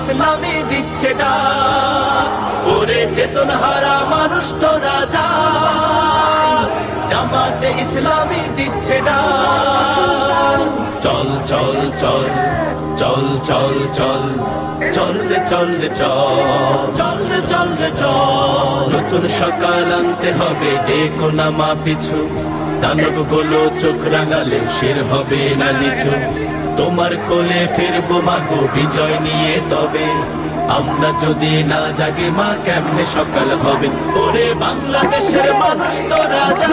ইসলামী দিচ্ছে ডাক। ওরে চেতন হারা মানুষ তো রাজা। জামাতে ইসলামী দিচ্ছে ডাক। চল চল চল চল চল চল চল রে চল রে, চল চল রে চল রে, চল। নতুন সকাল আনতে হবে, ডেকো নামা পিছু। দানবগুলো চোখ রাঙালে শের হবে না নিচু। তোমার কোলে ফিরবো মাগো বিজয় নিয়ে তবে। আমরা যদি না জাগে মা, কেমনে সকাল হবে? ওরে বাংলাদেশের মানুষ তো রাজা।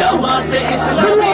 জামাতে ইসলামী